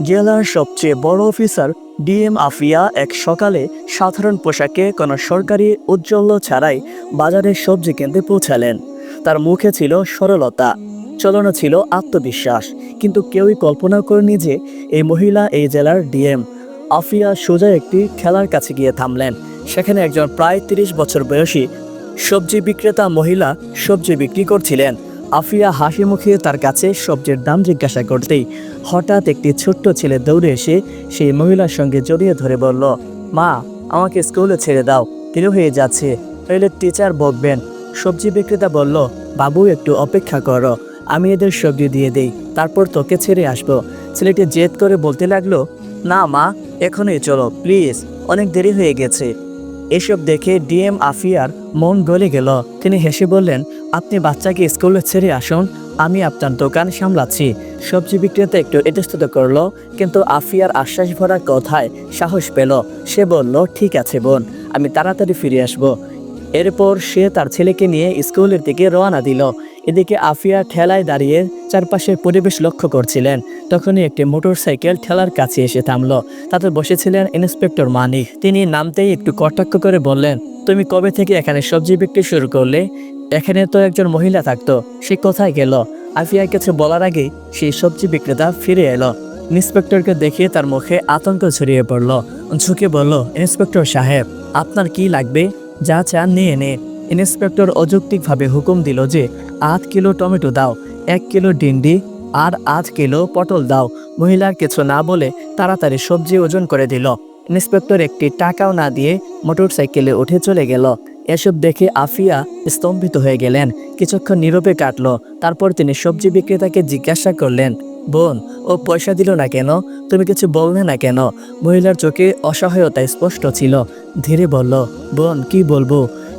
জেলার সবচেয়ে বড় অফিসার ডিএম আফিয়া এক সকালে সাধারণ পোশাকে কোনো সরকারি উজ্জ্বল্য ছাড়াই বাজারে সবজি কেন্দ্রে পৌঁছালেন। তার মুখে ছিল সরলতা, চলনে ছিল আত্মবিশ্বাস, কিন্তু কেউই কল্পনা করেনি যে এই মহিলা এই জেলার ডিএম। আফিয়া সোজা একটি খেলার কাছে গিয়ে থামলেন। সেখানে একজন প্রায় তিরিশ বছর বয়সী সবজি বিক্রেতা মহিলা সবজি বিক্রি করছিলেন। আফিয়া হাসি মুখে তার কাছে সবজির দাম জিজ্ঞাসা করতেই হঠাৎ একটি ছোট্ট ছেলে দৌড়ে এসে সেই মহিলার সঙ্গে জড়িয়ে ধরে বলল, মা, আমাকে স্কুলে ছেড়ে দাও, দেরি হয়ে যাচ্ছে। নইলে টিচার বকবেন। সবজি বিক্রেতা বলল, বাবু, একটু অপেক্ষা করো, আমি এদের সবজি দিয়ে দেই, তারপর তোকে ছেড়ে আসব। ছেলেটি জেদ করে বলতে লাগল, না মা, এখনই চলো, প্লিজ, অনেক দেরি হয়ে গেছে। এসব দেখে ডিএম আফিয়ার মন গলে গেল। তিনি হেসে বললেন, আপনি বাচ্চাকে স্কুলে ছেড়ে আসুন, আমি আপনার দোকান সামলাচ্ছি। সবজি বিক্রেতা একটু ইতস্তত করল, কিন্তু আফিয়ার আশ্বাস ভরা কথায় সাহস পেল। সে বলল, ঠিক আছে বোন, আমি তাড়াতাড়ি ফিরে আসব। এরপর সে তার ছেলেকে নিয়ে স্কুলের দিকে রওনা দিল। এদিকে আফিয়া ঠেলায় দাঁড়িয়ে চারপাশের পরিবেশ লক্ষ্য করছিলেন। তখনই একটি মোটরসাইকেল ঠেলার কাছে এসে থামলো। তাতে বসেছিলেন ইন্সপেক্টর মানিক। তিনি নামতেই একটু কটাক্ষ করে বললেন, তুমি কবে থেকে এখানে সবজি বিক্রি শুরু করলে? এখানে তো একজন মহিলা থাকতো, সে কোথায় গেল? আফিয়ার কাছে বলার আগেই সেই সবজি বিক্রেতা ফিরে এলো। ইন্সপেক্টরকে দেখে তার মুখে আতঙ্ক ছড়িয়ে পড়ল। ঝুঁকে বলল, ইন্সপেক্টর সাহেব, আপনার কি লাগবে? যা চান নিয়ে নে ইন্সপেক্টর অযৌক্তিকভাবে হুকুম দিল যে আধ কিলো টমেটো দাও, এক কিলো ডিন্ডি আর আধ কিলো পটল দাও। মহিলার কিছু না বলে তাড়াতাড়ি সবজি ওজন করে দিল। ইন্সপেক্টর একটি টাকাও না দিয়ে মোটরসাইকেলে উঠে চলে গেল। এসব দেখে আফিয়া স্তম্ভিত হয়ে গেলেন। কিছুক্ষণ নীরবে কাটলো। তারপর তিনি সবজি বিক্রেতাকে জিজ্ঞাসা করলেন, বোন, ও পয়সা দিল না কেন? তুমি কিছু বললে না কেন? মহিলার চোখে অসহায়তা স্পষ্ট ছিল। ধীরে বলল, বোন, কি বলব?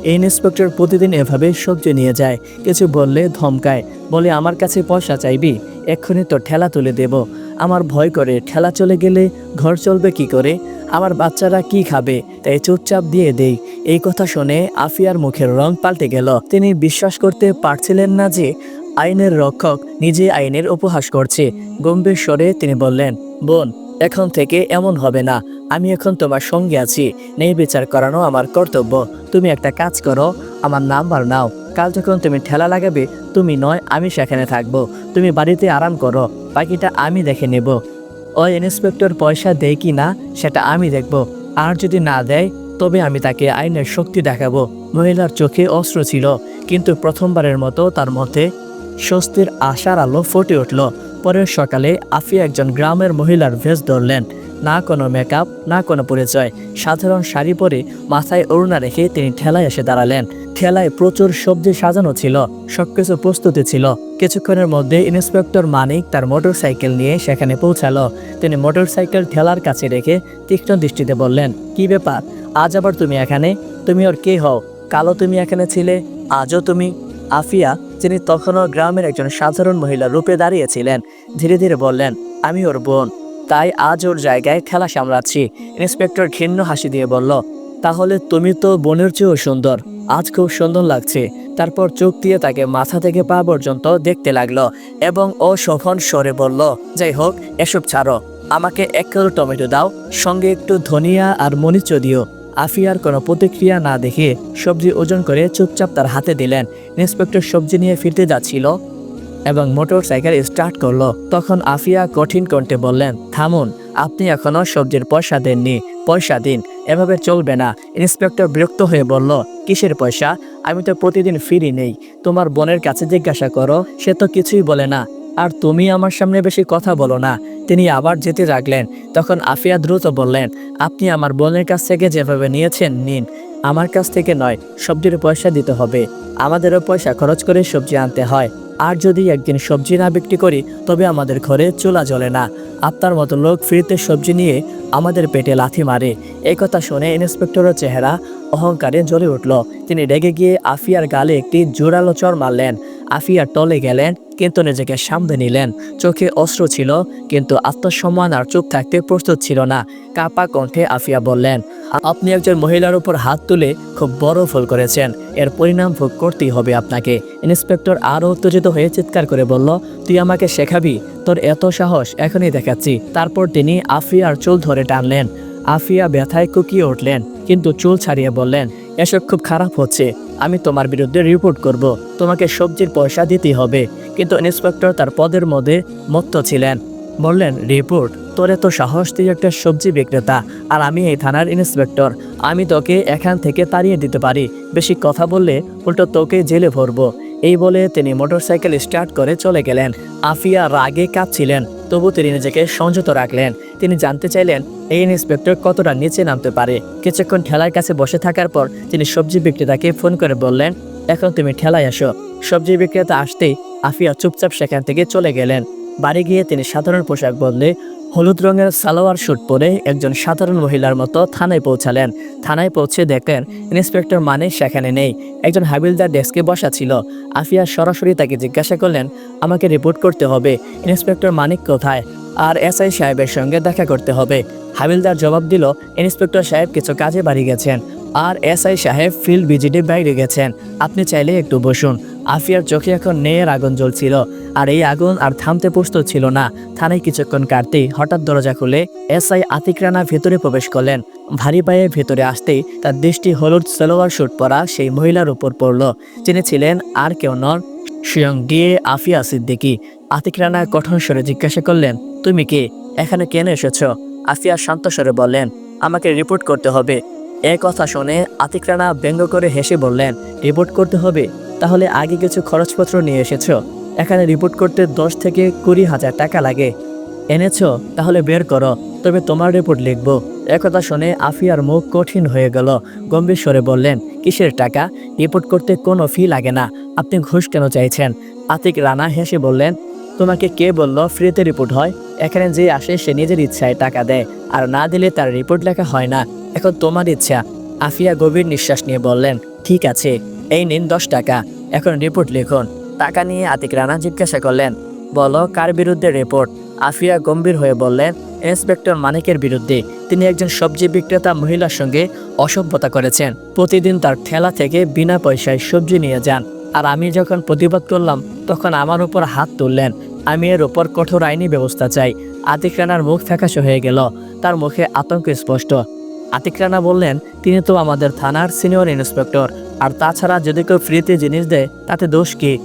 এই ইন্সপেক্টর প্রতিদিন এভাবে সবজি নিয়ে যায়। কিছু বললে ধমকায়, বলে, আমার কাছে পয়সা চাইবি, এক্ষুনি তো ঠেলা তুলে দেব। আমার ভয় করে, ঠেলা চলে গেলে ঘর চলবে কি করে? আমার বাচ্চারা কি খাবে? তাই চুপচাপ দিয়ে দেই। এই কথা শুনে আফিয়ার মুখের রং পাল্টে গেল। তিনি বিশ্বাস করতে পারছিলেন না যে আইনের রক্ষক নিজে আইনের উপহাস করছে। গম্ভীর স্বরে তিনি বললেন, বোন এখন থেকে এমন হবে না। আমি এখন তোমার সঙ্গে আছি। নেই বিচার করানো আমার কর্তব্য। তুমি একটা কাজ করো, আমার নাম্বার নাও। কাল যখন তুমি ঠেলা লাগাবে, তুমি নয়, আমি সেখানে থাকব। তুমি বাড়িতে আরাম করো। বাকিটা আমি দেখে নেব। ওই ইন্সপেক্টর পয়সা দেয় কি না, সেটা আমি দেখব। আর যদি না দেয়, তবে আমি তাকে আইনের শক্তি দেখাবো। মহিলার চোখে অস্ত্র ছিল, কিন্তু প্রথমবারের মতো তার মধ্যে স্বস্তির আশার আলো ফুটে উঠল। পরের সকালে আফিয়া একজন গ্রামের মহিলার ভেস ধরলেন। না কোনো মেকআপ না কোনো পরিচয়। সাধারণ শাড়ি পরে মাথায় অরুণা রেখে তিনি ঠেলায় এসে দাঁড়ালেন। ঠেলায় প্রচুর সবজি সাজানো ছিল, সবকিছু প্রস্তুতি ছিল। কিছুক্ষণের মধ্যে ইন্সপেক্টর মানিক তার মোটরসাইকেল নিয়ে সেখানে পৌঁছালো। তিনি মোটরসাইকেল ঠেলার কাছে রেখে তীক্ষ্ণ দৃষ্টিতে বললেন, কি ব্যাপার? আজ আবার তুমি এখানে? তুমি ওর কে হও? কালো তুমি এখানে ছিলে? আজও তুমি? আফিয়া যিনি তখনও গ্রামের একজন সাধারণ মহিলা রূপে দাঁড়িয়েছিলেন, ধীরে ধীরে বললেন, আমি ওর বোন। তাই আজ ওর জায়গায় খেলা সামলাচ্ছি। ইন্সপেক্টর ঘিন্ন হাসি দিয়ে বলল, তাহলে তুমি তো বোনের চেয়েও সুন্দর। আজ খুব সুন্দর লাগছে। তারপর চোখ দিয়ে তাকে মাথা থেকে পা পর্যন্ত দেখতে লাগল এবং ও শোভন স্বরে বলল, যাই হোক, এসব ছাড়ো। আমাকে এক কিলো টমেটো দাও, সঙ্গে একটু ধনিয়া আর মরিচ দিও। আফিয়ার কোনো প্রতিক্রিয়া না দেখে সবজি ওজন করে চুপচাপ তার হাতে দিলেন। ইন্সপেক্টর সবজি নিয়ে ফিরতে যাচ্ছিল এবং মোটর সাইকেল স্টার্ট করল। তখন আফিয়া কঠিন কণ্ঠে বললেন, থামুন, আপনি এখনও সবজির পয়সা দেননি, পয়সা দিন, এভাবে চলবে না। ইন্সপেক্টর বিরক্ত হয়ে বলল, কিসের পয়সা? আমি তো প্রতিদিন ফিরি নেই। তোমার বোনের কাছে জিজ্ঞাসা করো, সে তো কিছুই বলে না। আর তুমি আমার সামনে বেশি কথা বলো না। তিনি আবার যেতে রাখলেন তখন আফিয়া দ্রুত বললেন, আপনি আমার বোনের কাছ থেকে যেভাবে নিয়েছেন, নিন। আমার কাছ থেকে নয়, সবজির পয়সা দিতে হবে। আমাদেরও পয়সা খরচ করে সবজি আনতে হয়। আর যদি একদিন সবজি না বিক্রি করি, তবে আমাদের ঘরে চুলা জ্বলে না। আপনার মতো লোক ফ্রিতে সবজি নিয়ে আমাদের পেটে লাথি মারে। এই কথা শুনে ইন্সপেক্টরের চেহারা অহংকারে জ্বলে উঠল। তিনি রেগে গিয়ে আফিয়ার গালে একটি জোরালো চর মারলেন। আফিয়া টলে গেলেন কিন্তু নিজেকে সামনে নিলেন। চোখে অস্ত্র ছিল, কিন্তু আত্মসম্মান আর চুপ থাকতে প্রস্তুত ছিল না। কাপা কণ্ঠে আফিয়া বললেন, আপনি একজন মহিলার উপর হাত তুলে খুব বড় ভুল করেছেন। এর পরিণাম ভোগ করতেই হবে আপনাকে। ইন্সপেক্টর আরও উত্তেজিত হয়ে চিৎকার করে বলল, তুই আমাকে শেখাবি? তোর এত সাহস, এখনই দেখাচ্ছি। তারপর তিনি আফিয়ার চুল ধরে টানলেন। আফিয়া ব্যথায় কুকিয়ে উঠলেন, কিন্তু চুল ছাড়িয়ে বললেন, এসব খুব খারাপ হচ্ছে। আমি তোমার বিরুদ্ধে রিপোর্ট করব। তোমাকে সবজির পয়সা দিতেই হবে। কিন্তু ইন্সপেক্টর তার পদের মধ্যে মত্ত ছিলেন। বললেন, রিপোর্ট, তোর এত সাহস, তুই একটা সবজি বিক্রেতা, আর আমি এই থানার ইন্সপেক্টর। আমি তোকে এখান থেকে তাড়িয়ে দিতে পারি। বেশি কথা বললে উল্টো তোকে জেলে ভরবো। এই বলে তিনি মোটরসাইকেল স্টার্ট করে চলে গেলেন। আফিয়া রাগে কাঁপছিলেন, তবু তিনি নিজেকে সংযত রাখলেন। তিনি জানতে চাইলেন, এই ইন্সপেক্টর কতটা নিচে নামতে পারে? কিছুক্ষণ ঠেলার কাছে বসে থাকার পর তিনি সবজি বিক্রেতাকে ফোন করে বললেন এখন তুমি ঠেলায় আসো। সবজি বিক্রেতা আসতেই আফিয়া চুপচাপ সেখান থেকে চলে গেলেন। বাড়ি গিয়ে তিনি সাধারণ পোশাক বদলে হলুদ রঙের সালোয়ার স্যুট পরে একজন সাধারণ মহিলার মতো থানায় পৌঁছালেন। থানায় পৌঁছে দেখলেন ইন্সপেক্টর মানে সেখানে নেই। একজন হাবিলদার ডেস্কে বসা ছিল। আফিয়া সরাসরি তাকে জিজ্ঞাসা করলেন, আমাকে রিপোর্ট করতে হবে। ইন্সপেক্টর মানিক কোথায়? আর এসআই সাহেবের সঙ্গে দেখা করতে হবে। হাবিলদার জবাব দিল, ইন্সপেক্টর সাহেব কিছু কাজে বাড়ি গেছেন। আর এস আই সাহেব ফিল্ড ভিজিটে বাইরে গেছেন। আপনি চাইলে একটু বসুন। আফিয়ার চোখে এখন নেয়ের আগুন জ্বলছিল। আর এই আগুন আর থামতে প্রস্তুত ছিল না। থানায় কিছুক্ষণ কাটতেই হঠাৎ দরজা খুলে এসআই আতিক রানা ভেতরে প্রবেশ করলেন। ভারী পায়ে ভেতরে আসতেই তার দৃষ্টি হলুদ সালোয়ার স্যুট পরা সেই মহিলার উপর পড়ল। যিনি ছিলেন আর কেউ নন স্বয়ং ডিএ আফিয়া সিদ্দিকি। আতিক রানা কঠোর স্বরে জিজ্ঞাসা করলেন, তুমি কে? এখানে কেন এসেছ? আফিয়া শান্ত স্বরে বললেন, আমাকে রিপোর্ট করতে হবে। এ কথা শুনে আতিক রানা ব্যঙ্গ করে হেসে বললেন, রিপোর্ট করতে হবে। তাহলে আগে কিছু খরচপত্র নিয়ে এসেছ। এখানে রিপোর্ট করতে দশ থেকে কুড়ি হাজার টাকা লাগে। এনেছ, তাহলে বের করো। তবে তোমার রিপোর্ট লিখব। একথা শুনে আফিয়ার মুখ কঠিন হয়ে গেল। গম্ভীর স্বরে বললেন, কিসের টাকা? রিপোর্ট করতে কোনো ফি লাগে না। আপনি ঘুষ কেন চাইছেন? আতিক রানা হেসে বললেন তোমাকে কে বলল ফ্রিতে রিপোর্ট হয়? এখানে যে আসে সে নিজের ইচ্ছায় টাকা দেয়, আর না দিলে তার রিপোর্ট লেখা হয় না। এখন তোমার ইচ্ছা। আফিয়া গভীর নিঃশ্বাস নিয়ে বললেন, ঠিক আছে, এই নিন দশ টাকা। এখন রিপোর্ট লিখুন। টাকা নিয়ে আতিক রানা জিজ্ঞাসা করলেন, বলো, কার বিরুদ্ধে রিপোর্ট? আফিয়া গম্ভীর হয়ে বললেন, ইন্সপেক্টর মানিকের বিরুদ্ধে। তিনি একজন সবজি বিক্রেতা মহিলার সঙ্গে অসভ্যতা করেছেন। প্রতিদিন তার ঠেলা থেকে বিনা পয়সায় সবজি নিয়ে যান। আর আমি যখন প্রতিবাদ করলাম, তখন আমার উপর হাত তুললেন। আমি এর উপর কঠোর আইনি ব্যবস্থা চাই। আতিক রানার মুখ ফ্যাকাশে হয়ে গেল। তার মুখে আতঙ্ক স্পষ্ট। আতিক রানা বললেন, তিনি তো আমাদের থানার সিনিয়র ইন্সপেক্টর। আর তাছাড়া যদি কেউ ফ্রিতে জিনিস দেয়, তাতে দোষ কি?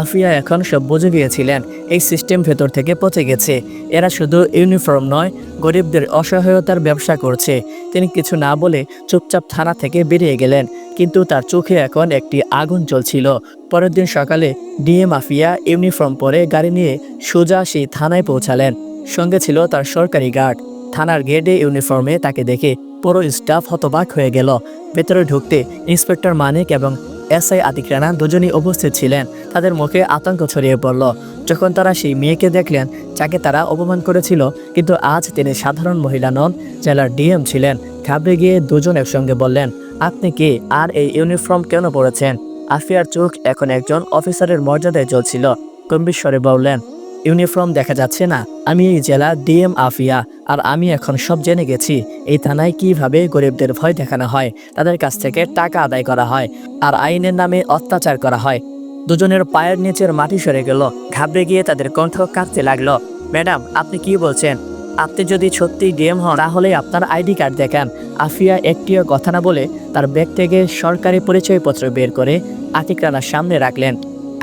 আফিয়া এখন সব বুঝে গিয়েছিলেন এই সিস্টেম ভেতর থেকে পচে গেছে। এরা শুধু ইউনিফর্ম নয়, গরিবদের অসহায়তার ব্যবসা করছে। তিনি কিছু না বলে চুপচাপ থানা থেকে বেরিয়ে গেলেন, কিন্তু তার চোখে এখন একটি আগুন জ্বলছিল। পরের দিন সকালে ডিএম আফিয়া ইউনিফর্ম পরে গাড়ি নিয়ে সোজা সেই থানায় পৌঁছালেন। সঙ্গে ছিল তার সরকারি গার্ড। থানার গেটে ইউনিফর্মে তাকে দেখে পুরো স্টাফ হতবাক হয়ে গেল। ভেতরে ঢুকতে ইন্সপেক্টর মানিক এবং এসআই আতিক রানা দুজনই উপস্থিত ছিলেন। তাদের মুখে আতঙ্ক ছড়িয়ে পড়ল। যখন তারা সেই মেয়েকে দেখলেন, যাকে তারা অপমান করেছিল, কিন্তু আজ তিনি সাধারণ মহিলা নন, জেলার ডিএম ছিলেন। ঘাবড়ে গিয়ে দুজন একসঙ্গে বললেন, আপনি কি? আর এই ইউনিফর্ম কেন পরেছেন? আফিয়ার চোখ এখন একজন অফিসারের মর্যাদায় চলছিল গম্ভীর স্বরে বললেন, ইউনিফর্ম দেখা যাচ্ছে না। আমি এই জেলা ডিএম আফিয়া। আর আমি এখন সব জেনে গেছি, এই থানায় কীভাবে গরিবদের ভয় দেখানো হয়, তাদের কাছ থেকে টাকা আদায় করা হয়, আর আইনের নামে অত্যাচার করা হয়। দুজনের পায়ের নিচের মাটি সরে গেল, ঘাবড়ে গিয়ে তাদের কণ্ঠ কাঁদতে লাগল। ম্যাডাম, আপনি কি বলছেন? আপনি যদি সত্যি ডিএম হন, তাহলে আপনার আইডি কার্ড দেখান। আফিয়া একটিও কথা না বলে তার ব্যাগ থেকে সরকারি পরিচয়পত্র বের করে আতিক রানার সামনে রাখলেন।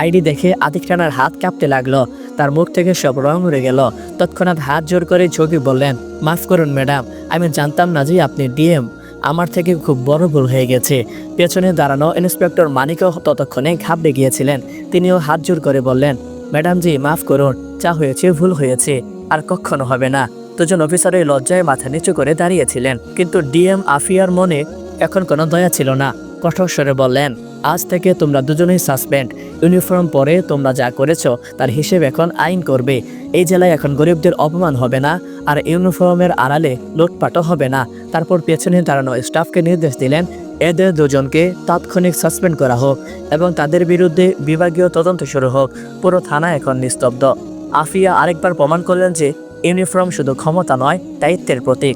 আইডি দেখে আতিক রানার হাত কাঁপতে লাগল। তার মুখ থেকে সব রং উড়ে গেল। তৎক্ষণাৎ হাত জোর করে ঝুঁকি বললেন, মাফ করুন, ম্যাডাম, আমি জানতাম না যে আপনি ডিএম। আমার থেকে খুব বড় ভুল হয়ে গেছে। পেছনে দাঁড়ানো ইন্সপেক্টর মানিকও ততক্ষণে ঘাবড়ে গিয়েছিলেন। তিনিও হাত জোর করে বললেন, ম্যাডাম জি, মাফ করুন, যা হয়েছে ভুল হয়েছে, আর কখনো হবে না। দুজন অফিসারের লজ্জায় মাথা নিচু করে দাঁড়িয়েছিলেন, কিন্তু ডিএম আফিয়ার মনে এখন কোনো দয়া ছিল না। কঠোর স্বরে বললেন আজ থেকে তোমরা দুজনেই সাসপেন্ড ইউনিফর্ম পরে তোমরা যা করেছ তার হিসেব এখন আইন করবে। এই জেলায় এখন গরিবদের অপমান হবে না, আর ইউনিফর্মের আড়ালে লুটপাটও হবে না। তারপর পেছনে দাঁড়ানো স্টাফকে নির্দেশ দিলেন, এদের দুজনকে তাৎক্ষণিক সাসপেন্ড করা হোক এবং তাদের বিরুদ্ধে বিভাগীয় তদন্ত শুরু হোক। পুরো থানা এখন নিস্তব্ধ। আফিয়া আরেকবার প্রমাণ করলেন যে ইউনিফর্ম শুধু ক্ষমতা নয়, দায়িত্বের প্রতীক।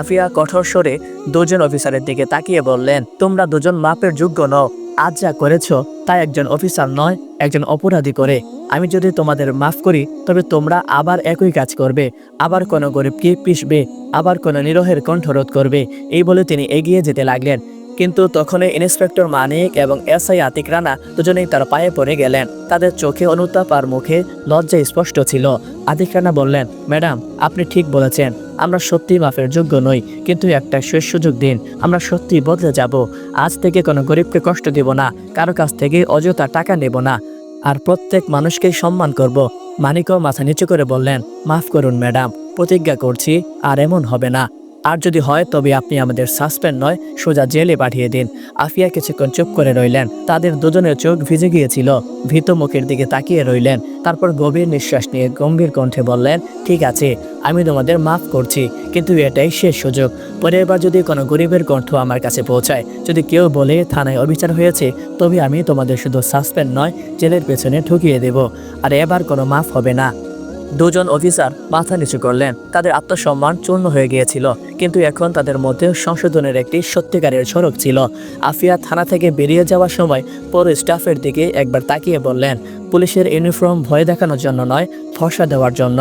আফিয়া কঠোর স্বরে দুজন অফিসারের দিকে তাকিয়ে বললেন, তোমরা দুজন মাপের যোগ্য নও। আজ যা করেছ তাই একজন অফিসার নয়, একজন অপরাধী করে। আমি যদি তোমাদের মাফ করি, তবে তোমরা আবার একই কাজ করবে। আবার কোনো গরিবকে পিষবে, আবার কোনো নিরহের কণ্ঠরোধ করবে। এই বলে তিনি এগিয়ে যেতে লাগলেন। কিন্তু তখনই ইন্সপেক্টর মানিক এবং এসআই আতিক রানা দুজনেই তার পায়ে পড়ে গেলেন। তাদের চোখে অনুতাপ আর মুখে লজ্জা স্পষ্ট ছিল। আতিক রানা বললেন, ম্যাডাম, আপনি ঠিক বলেছেন। আমরা সত্যি মাফের যোগ্য নই, কিন্তু একটা শেষ সুযোগ দিন। আমরা সত্যি বদলে যাব। আজ থেকে কোনো গরিবকে কষ্ট দেব না। কারও কাছ থেকে অযথা টাকা নেব না। আর প্রত্যেক মানুষকেই সম্মান করব। মানিকও মাথা নিচু করে বললেন, মাফ করুন, ম্যাডাম। প্রতিজ্ঞা করছি, আর এমন হবে না। আর যদি হয়, তবে আপনি আমাদের সাসপেন্ড নয়, সোজা জেলে পাঠিয়ে দিন। আফিয়া কিছুক্ষণ চুপ করে রইলেন। তাদের দুজনের চোখ ভিজে গিয়েছিল। ভীত মুখের দিকে তাকিয়ে রইলেন। তারপর গভীর নিঃশ্বাস নিয়ে গম্ভীর কণ্ঠে বললেন, ঠিক আছে, আমি তোমাদের মাফ করছি, কিন্তু এটাই শেষ সুযোগ। পরের বার যদি কোনো গরিবের কণ্ঠ আমার কাছে পৌঁছায়, যদি কেউ বলে থানায় অবিচার হয়েছে, তবে আমি তোমাদের শুধু সাসপেন্ড নয়, জেলের পেছনে ঠুকিয়ে দেব। আর এবার কোনো মাফ হবে না। দুজন অফিসার মাথা নিচু করলেন। তাদের আত্মসম্মান চূর্ণ হয়ে গিয়েছিল, কিন্তু এখন তাদের মধ্যে সংশোধনের একটি সত্যিকারের ঝড়ক ছিল। আফিয়া থানা থেকে বেরিয়ে যাওয়ার সময় পরে স্টাফের দিকে একবার তাকিয়ে বললেন, পুলিশের ইউনিফর্ম ভয় দেখানোর জন্য নয় ফর্সা দেওয়ার জন্য।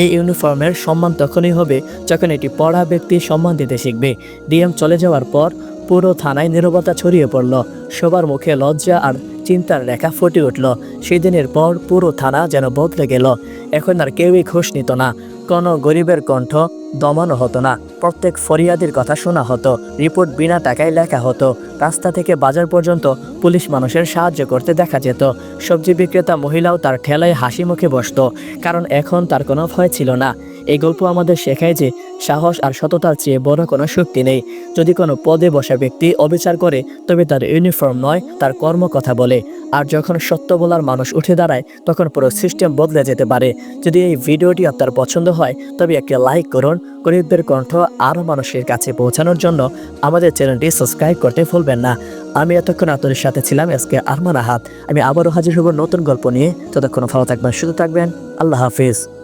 এই ইউনিফর্মের সম্মান তখনই হবে যখন এটি পড়া ব্যক্তি সম্মান দিতে শিখবে। ডিএম চলে যাওয়ার পর পুরো থানায় নীরবতা ছড়িয়ে পড়ল। সবার মুখে লজ্জা আর চিন্তার রেখা ফুটে উঠল। সেই দিনের পর পুরো থানা যেন বদলে গেল। এখন আর কেউই ঘুষ নিত না। কোনো গরিবের কণ্ঠ দমানো হতো না। প্রত্যেক ফরিয়াদের কথা শোনা হতো। রিপোর্ট বিনা টাকায় লেখা হতো। রাস্তা থেকে বাজার পর্যন্ত পুলিশ মানুষের সাহায্য করতে দেখা যেত। সবজি বিক্রেতা মহিলাও তার ঠেলায় হাসি মুখে বসতো। কারণ এখন তার কোনো ভয় ছিল না। এই গল্প আমাদের শেখায় যে সাহস আর সততার চেয়ে বড় কোনো শক্তি নেই। যদি কোনো পদে বসা ব্যক্তি অবিচার করে, তবে তার ইউনিফর্ম নয়, তার কর্ম কথা বলে। আর যখন সত্য বলার মানুষ উঠে দাঁড়ায়, তখন পুরো সিস্টেম বদলে যেতে পারে। যদি এই ভিডিওটি আপনার পছন্দ হয়, তবে একটি লাইক করুন। গরিবদের কণ্ঠ আরও মানুষের কাছে পৌঁছানোর জন্য আমাদের চ্যানেলটি সাবস্ক্রাইব করতে ভুলবেন না। আমি এতক্ষণ আপনাদের সাথে ছিলাম এসকে আরমান আহাত আমি আবারও হাজির হব নতুন গল্প নিয়ে। ততক্ষণ ভালো থাকবেন, সুস্থ থাকবেন। আল্লাহ হাফিজ।